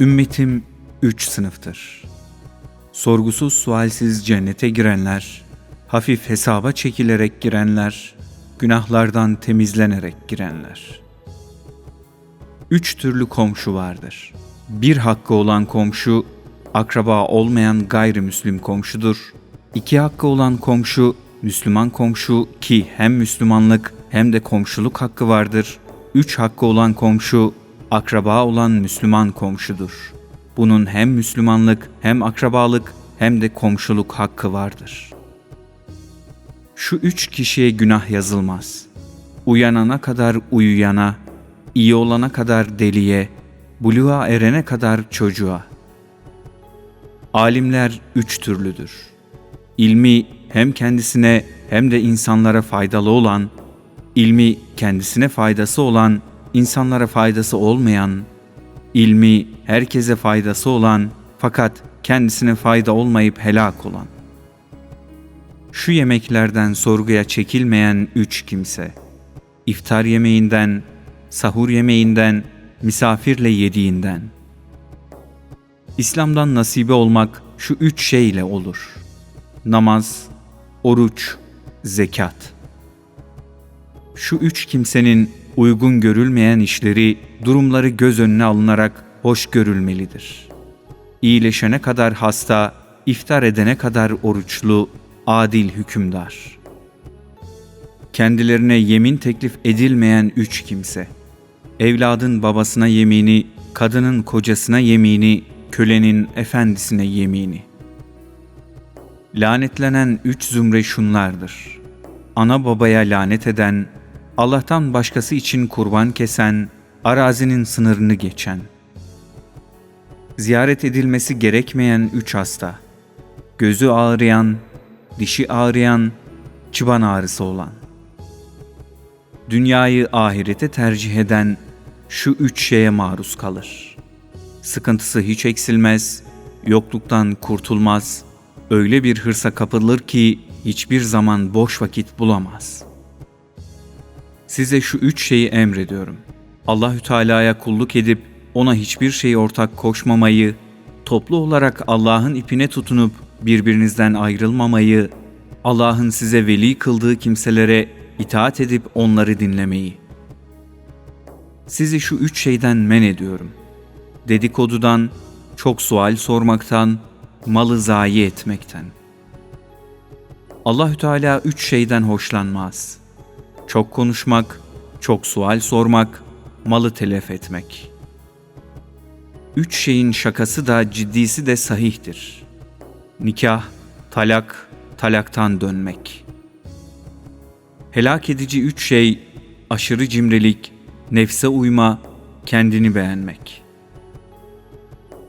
Ümmetim üç sınıftır. Sorgusuz sualsiz cennete girenler, hafif hesaba çekilerek girenler, günahlardan temizlenerek girenler. Üç türlü komşu vardır. Bir hakkı olan komşu, akraba olmayan gayrimüslim komşudur. İki hakkı olan komşu, Müslüman komşu ki hem Müslümanlık hem de komşuluk hakkı vardır. Üç hakkı olan komşu, akraba olan Müslüman komşudur. Bunun hem Müslümanlık hem akrabalık hem de komşuluk hakkı vardır. Şu üç kişiye günah yazılmaz. Uyanana kadar uyuyana, iyi olana kadar deliye, buluğa erene kadar çocuğa. Alimler üç türlüdür. İlmi hem kendisine hem de insanlara faydalı olan, ilmi kendisine faydası olan, insanlara faydası olmayan, ilmi herkese faydası olan fakat kendisine fayda olmayıp helak olan. Şu yemeklerden sorguya çekilmeyen üç kimse, iftar yemeğinden, sahur yemeğinden, misafirle yediğinden. İslam'dan nasibi olmak şu üç şeyle olur. Namaz, oruç, zekat. Şu üç kimsenin uygun görülmeyen işleri, durumları göz önüne alınarak hoş görülmelidir. İyileşene kadar hasta, iftar edene kadar oruçlu, adil hükümdar. Kendilerine yemin teklif edilmeyen üç kimse. Evladın babasına yemini, kadının kocasına yemini, kölenin efendisine yemini. Lanetlenen üç zümre şunlardır. Ana babaya lanet eden, Allah'tan başkası için kurban kesen, arazinin sınırını geçen. Ziyaret edilmesi gerekmeyen üç hasta. Gözü ağrıyan, dişi ağrıyan, çıban ağrısı olan. Dünyayı ahirete tercih eden şu üç şeye maruz kalır. Sıkıntısı hiç eksilmez, yokluktan kurtulmaz, öyle bir hırsa kapılır ki hiçbir zaman boş vakit bulamaz. Size şu üç şeyi emrediyorum. Allahü Teala'ya kulluk edip ona hiçbir şey ortak koşmamayı, toplu olarak Allah'ın ipine tutunup birbirinizden ayrılmamayı, Allah'ın size veli kıldığı kimselere itaat edip onları dinlemeyi. Sizi şu üç şeyden men ediyorum. Dedikodudan, çok sual sormaktan, malı zayi etmekten. Allahü Teala üç şeyden hoşlanmaz. Çok konuşmak, çok sual sormak, malı telef etmek. Üç şeyin şakası da ciddisi de sahihtir. Nikah, talak, talaktan dönmek. Helak edici üç şey, aşırı cimrilik, nefse uyma, kendini beğenmek.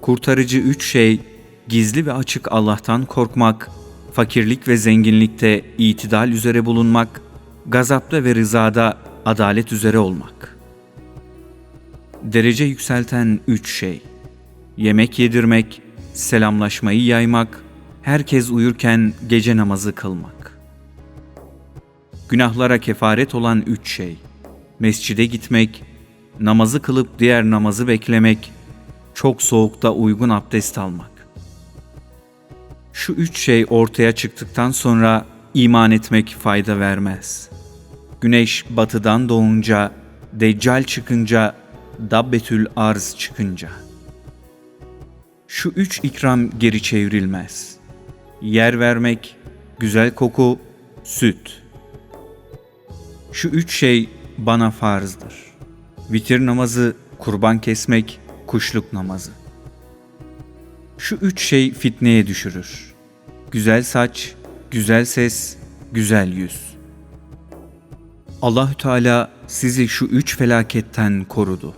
Kurtarıcı üç şey, gizli ve açık Allah'tan korkmak, fakirlik ve zenginlikte itidal üzere bulunmak, gazapta ve rızada adalet üzere olmak. Derece yükselten üç şey. Yemek yedirmek, selamlaşmayı yaymak, herkes uyurken gece namazı kılmak. Günahlara kefaret olan üç şey. Mescide gitmek, namazı kılıp diğer namazı beklemek, çok soğukta uygun abdest almak. Şu üç şey ortaya çıktıktan sonra iman etmek fayda vermez. Güneş batıdan doğunca, Deccal çıkınca, Dabbetül Arz çıkınca. Şu üç ikram geri çevrilmez. Yer vermek, güzel koku, süt. Şu üç şey bana farzdır. Vitir namazı, kurban kesmek, kuşluk namazı. Şu üç şey fitneye düşürür. Güzel saç, güzel ses, güzel yüz. Allahü Teala sizi şu üç felaketten korudu.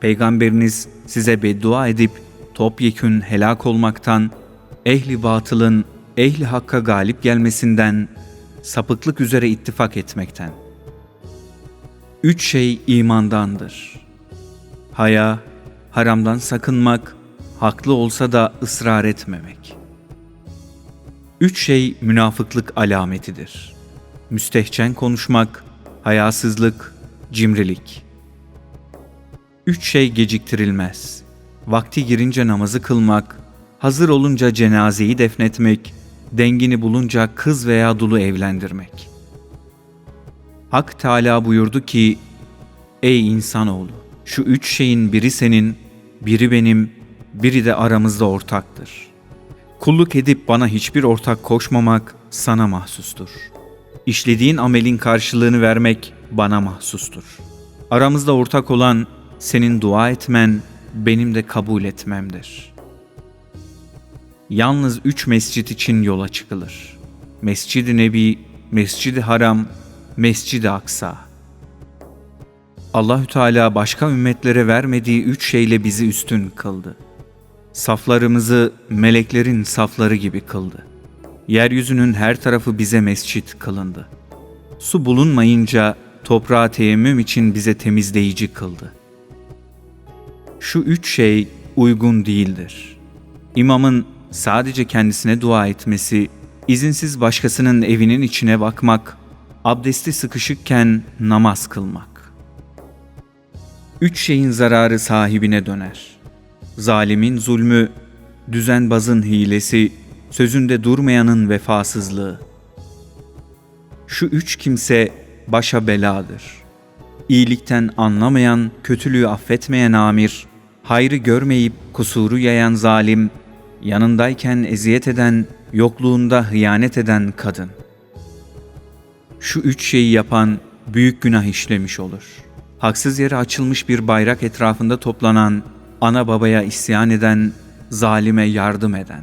Peygamberiniz size beddua edip topyekün helak olmaktan, ehli batılın ehli hakka galip gelmesinden, sapıklık üzere ittifak etmekten. Üç şey imandandır. Haya, haramdan sakınmak, haklı olsa da ısrar etmemek. Üç şey münafıklık alametidir. Müstehcen konuşmak, hayasızlık, cimrilik. Üç şey geciktirilmez. vakti girince namazı kılmak, hazır olunca cenazeyi defnetmek, dengini bulunca kız veya dulu evlendirmek. Hak Teala buyurdu ki, Ey insanoğlu! Şu üç şeyin biri senin, biri benim, biri de aramızda ortaktır. Kulluk edip bana hiçbir ortak koşmamak sana mahsustur. İşlediğin amelin karşılığını vermek bana mahsustur. Aramızda ortak olan senin dua etmen, benim de kabul etmemdir. Yalnız üç mescit için yola çıkılır. Mescid-i Nebi, Mescid-i Haram, Mescid-i Aksa. Allahü Teala başka ümmetlere vermediği üç şeyle bizi üstün kıldı. Saflarımızı meleklerin safları gibi kıldı. Yeryüzünün her tarafı bize mescit kılındı. Su bulunmayınca toprağa teyemmüm için bize temizleyici kıldı. Şu üç şey uygun değildir. İmamın sadece kendisine dua etmesi, izinsiz başkasının evinin içine bakmak, abdesti sıkışıkken namaz kılmak. Üç şeyin zararı sahibine döner. Zalimin zulmü, düzenbazın hilesi, sözünde durmayanın vefasızlığı. Şu üç kimse başa beladır. İyilikten anlamayan, kötülüğü affetmeyen amir, hayrı görmeyip kusuru yayan zalim, yanındayken eziyet eden, yokluğunda hıyanet eden kadın. Şu üç şeyi yapan büyük günah işlemiş olur. Haksız yere açılmış bir bayrak etrafında toplanan, ana babaya isyan eden, zalime yardım eden.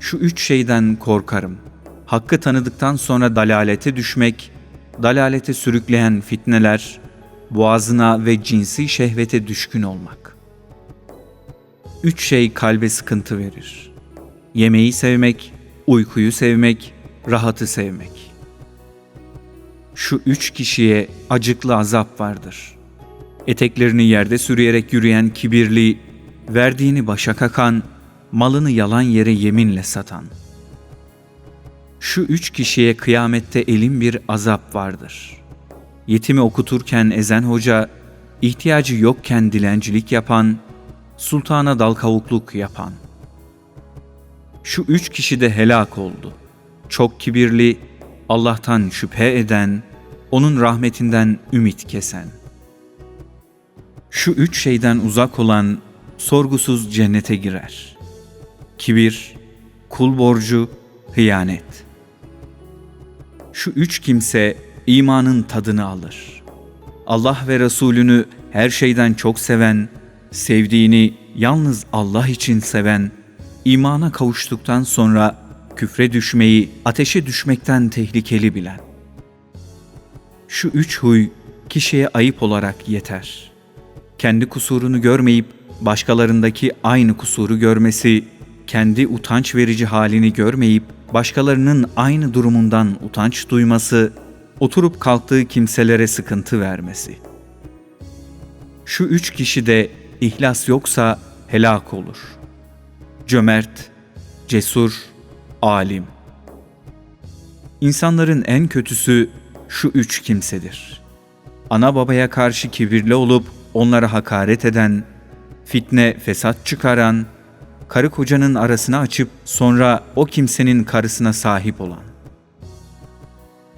Şu üç şeyden korkarım. Hakkı tanıdıktan sonra dalalete düşmek, dalalete sürükleyen fitneler, boğazına ve cinsi şehvete düşkün olmak. Üç şey kalbe sıkıntı verir. Yemeği sevmek, uykuyu sevmek, rahatı sevmek. Şu üç kişiye acıklı azap vardır. Eteklerini yerde sürüyerek yürüyen kibirli, verdiğini başa kakan, malını yalan yere yeminle satan. Şu üç kişiye kıyamette elin bir azap vardır. Yetimi okuturken ezen hoca, ihtiyacı yokken dilencilik yapan, sultana dal kavukluk yapan. Şu üç kişi de helak oldu. Çok kibirli, Allah'tan şüphe eden, onun rahmetinden ümit kesen. Şu üç şeyden uzak olan sorgusuz cennete girer. Kibir, kul borcu, hıyanet. Şu üç kimse imanın tadını alır. Allah ve Resulünü her şeyden çok seven, sevdiğini yalnız Allah için seven, imana kavuştuktan sonra küfre düşmeyi, ateşe düşmekten tehlikeli bilen. Şu üç huy kişiye ayıp olarak yeter. Kendi kusurunu görmeyip başkalarındaki aynı kusuru görmesi, kendi utanç verici halini görmeyip başkalarının aynı durumundan utanç duyması, oturup kalktığı kimselere sıkıntı vermesi. Şu üç kişi de ihlas yoksa helak olur. Cömert, cesur, alim. İnsanların en kötüsü şu üç kimsedir. Ana babaya karşı kibirli olup onlara hakaret eden, fitne, fesat çıkaran, karı kocanın arasını açıp sonra o kimsenin karısına sahip olan.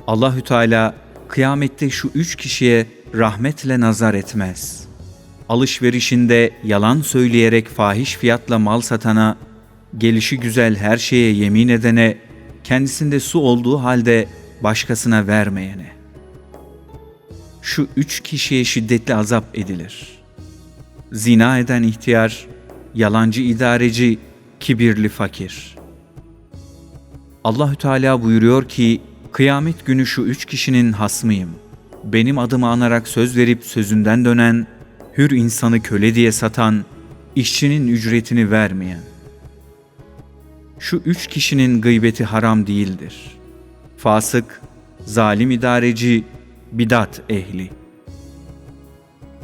Allahü Teala kıyamette şu üç kişiye rahmetle nazar etmez. Alışverişinde yalan söyleyerek fahiş fiyatla mal satana, gelişi güzel her şeye yemin edene, kendisinde su olduğu halde başkasına vermeyene. Şu üç kişiye şiddetli azap edilir. Zina eden ihtiyar, yalancı idareci, kibirli fakir. Allahü Teala buyuruyor ki, kıyamet günü şu üç kişinin hasmıyım. Benim adımı anarak söz verip sözünden dönen, hür insanı köle diye satan, işçinin ücretini vermeyen. Şu üç kişinin gıybeti haram değildir. Fasık, zalim idareci, bidat ehli.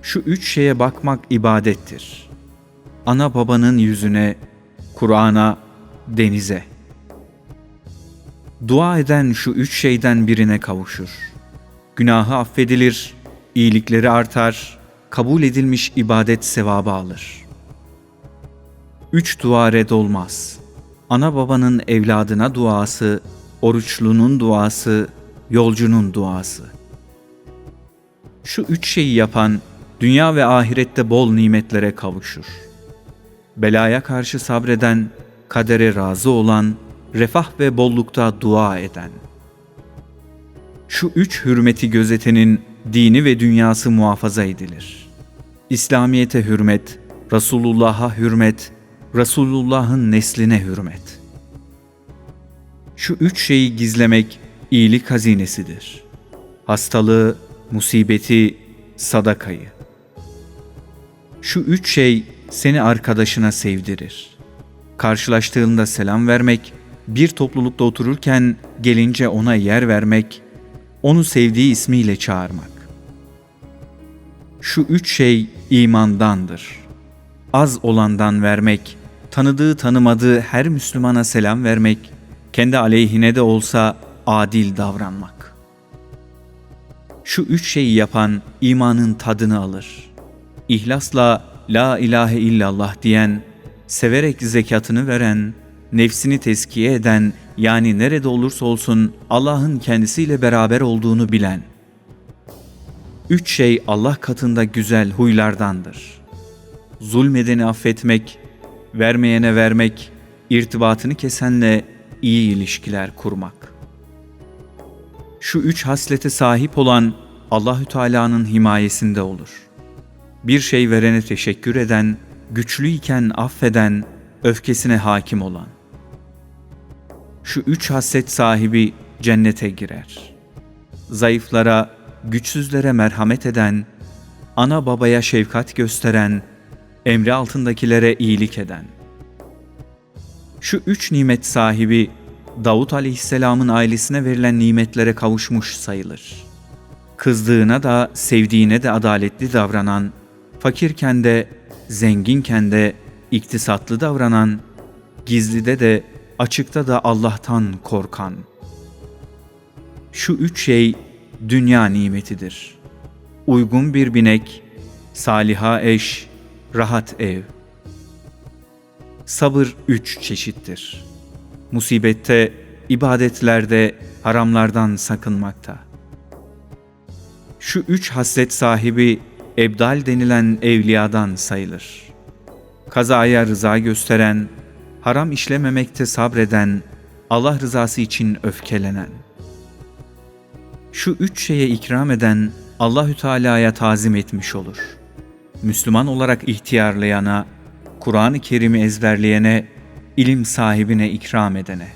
Şu üç şeye bakmak ibadettir. Ana babanın yüzüne, Kur'an'a, denize. Dua eden şu üç şeyden birine kavuşur. Günahı affedilir, iyilikleri artar, kabul edilmiş ibadet sevabı alır.'' Üç dua olmaz. Ana babanın evladına duası, oruçlunun duası, yolcunun duası. Şu üç şeyi yapan dünya ve ahirette bol nimetlere kavuşur. Belaya karşı sabreden, kadere razı olan, refah ve bollukta dua eden. Şu üç hürmeti gözetenin dini ve dünyası muhafaza edilir. İslamiyete hürmet, Resulullah'a hürmet, Resulullah'ın nesline hürmet. Şu üç şeyi gizlemek iyilik hazinesidir. Hastalığı, musibeti, sadakayı. Şu üç şey seni arkadaşına sevdirir. Karşılaştığında selam vermek, bir toplulukta otururken gelince ona yer vermek, onu sevdiği ismiyle çağırmak. Şu üç şey imandandır. Az olandan vermek, tanıdığı tanımadığı her Müslümana selam vermek, kendi aleyhine de olsa adil davranmak. Şu üç şeyi yapan imanın tadını alır. İhlasla La ilahe illallah diyen, severek zekatını veren, nefsini teskiye eden yani nerede olursa olsun Allah'ın kendisiyle beraber olduğunu bilen. Üç şey Allah katında güzel huylardandır. Zulmedeni affetmek, vermeyene vermek, irtibatını kesenle iyi ilişkiler kurmak. Şu üç haslete sahip olan Allahü Teala'nın himayesinde olur. Bir şey verene teşekkür eden, güçlüyken affeden, öfkesine hakim olan. Şu üç haslet sahibi cennete girer. Zayıflara, güçsüzlere merhamet eden, ana babaya şefkat gösteren, emri altındakilere iyilik eden. Şu üç nimet sahibi Davut aleyhisselamın ailesine verilen nimetlere kavuşmuş sayılır. Kızdığına da sevdiğine de adaletli davranan, fakirken de zenginken de iktisatlı davranan, gizlide de açıkta da Allah'tan korkan. Şu üç şey dünya nimetidir. Uygun bir binek, saliha eş, rahat ev. Sabır üç çeşittir. Musibette, ibadetlerde, haramlardan sakınmakta. Şu üç haslet sahibi ebdal denilen evliyadan sayılır. Kazaya rıza gösteren, haram işlememekte sabreden, Allah rızası için öfkelenen. Şu üç şeye ikram eden Allahü Teala'ya tazim etmiş olur. Müslüman olarak ihtiyarlayana, Kur'an-ı Kerim'i ezberleyene, ilim sahibine ikram edene.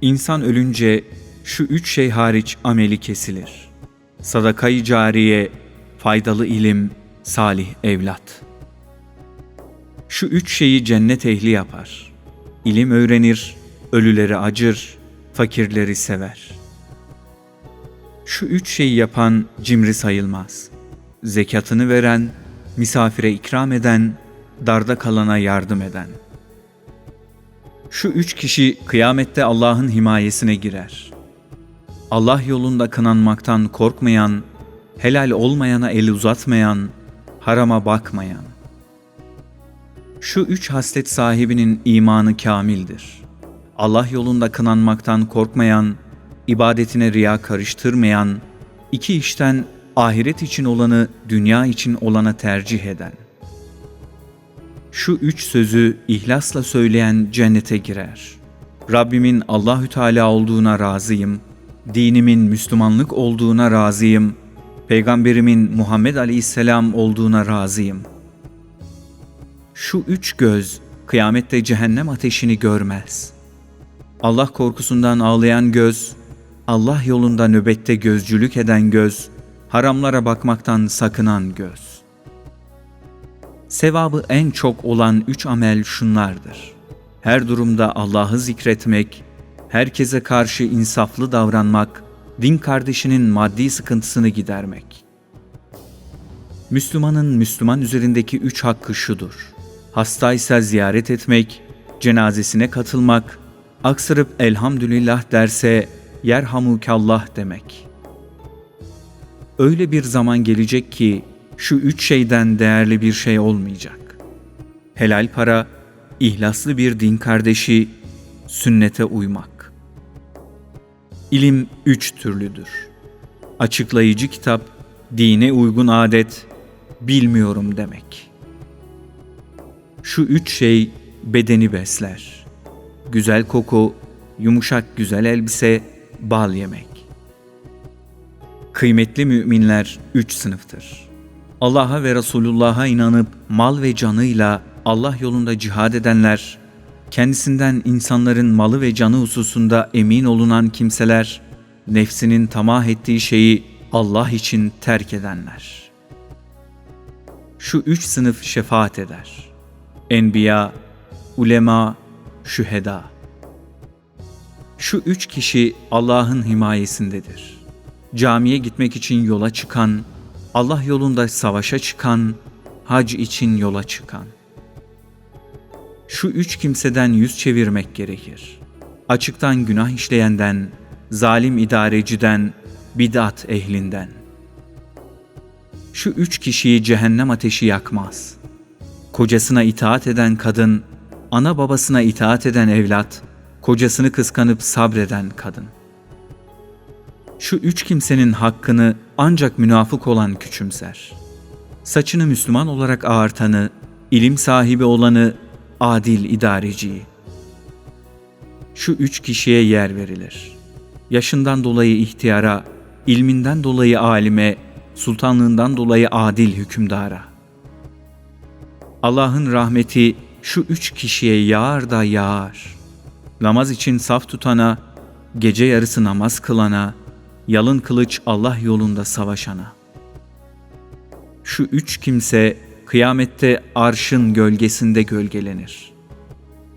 İnsan ölünce şu üç şey hariç ameli kesilir. Sadakayı cariye, faydalı ilim, salih evlat. Şu üç şeyi cennet ehli yapar. İlim öğrenir, ölüleri acır, fakirleri sever. Şu üç şeyi yapan cimri sayılmaz. Zekatını veren, misafire ikram eden, darda kalana yardım eden. Şu üç kişi kıyamette Allah'ın himayesine girer. Allah yolunda kınanmaktan korkmayan, helal olmayana el uzatmayan, harama bakmayan. Şu üç haslet sahibinin imanı kamildir. Allah yolunda kınanmaktan korkmayan, ibadetine riya karıştırmayan, iki işten ahiret için olanı dünya için olana tercih eden. Şu üç sözü ihlasla söyleyen cennete girer. Rabbimin Allahü Teala olduğuna razıyım, dinimin Müslümanlık olduğuna razıyım, Peygamberimin Muhammed Aleyhisselam olduğuna razıyım. Şu üç göz kıyamette cehennem ateşini görmez. Allah korkusundan ağlayan göz, Allah yolunda nöbette gözcülük eden göz, haramlara bakmaktan sakınan göz. Sevabı en çok olan üç amel şunlardır. Her durumda Allah'ı zikretmek, herkese karşı insaflı davranmak, din kardeşinin maddi sıkıntısını gidermek. Müslümanın Müslüman üzerindeki üç hakkı şudur. Hastaysa ziyaret etmek, cenazesine katılmak, aksırıp elhamdülillah derse yerhamukallah demek. Öyle bir zaman gelecek ki şu üç şeyden değerli bir şey olmayacak. helal para, ihlaslı bir din kardeşi, sünnete uymak. İlim üç türlüdür. Açıklayıcı kitap, dine uygun adet, bilmiyorum demek. Şu üç şey bedeni besler. Güzel koku, yumuşak güzel elbise, bal yemek. Kıymetli müminler üç sınıftır. Allah'a ve Resulullah'a inanıp mal ve canıyla Allah yolunda cihad edenler, kendisinden insanların malı ve canı hususunda emin olunan kimseler, nefsinin tamah ettiği şeyi Allah için terk edenler. Şu üç sınıf şefaat eder. Enbiya, ulema, şüheda. Şu üç kişi Allah'ın himayesindedir. Camiye gitmek için yola çıkan, Allah yolunda savaşa çıkan, hac için yola çıkan. Şu üç kimseden yüz çevirmek gerekir. Açıktan günah işleyenden, zalim idareciden, bidat ehlinden. Şu üç kişiyi cehennem ateşi yakmaz. Kocasına itaat eden kadın, ana babasına itaat eden evlat, kocasını kıskanıp sabreden kadın. Şu üç kimsenin hakkını ancak münafık olan küçümser. Saçını Müslüman olarak ağartanı, ilim sahibi olanı, adil idareciyi. Şu üç kişiye yer verilir. Yaşından dolayı ihtiyara, ilminden dolayı alime, sultanlığından dolayı adil hükümdara. Allah'ın rahmeti şu üç kişiye yağar da yağar. Namaz için saf tutana, gece yarısı namaz kılana, yalın kılıç Allah yolunda savaşana. Şu üç kimse kıyamette arşın gölgesinde gölgelenir.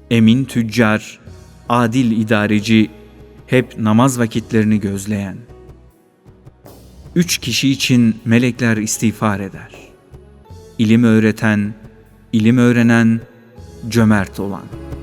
Emin tüccar, adil idareci, hep namaz vakitlerini gözleyen. Üç kişi için melekler istiğfar eder. İlim öğreten, ilim öğrenen, cömert olan.''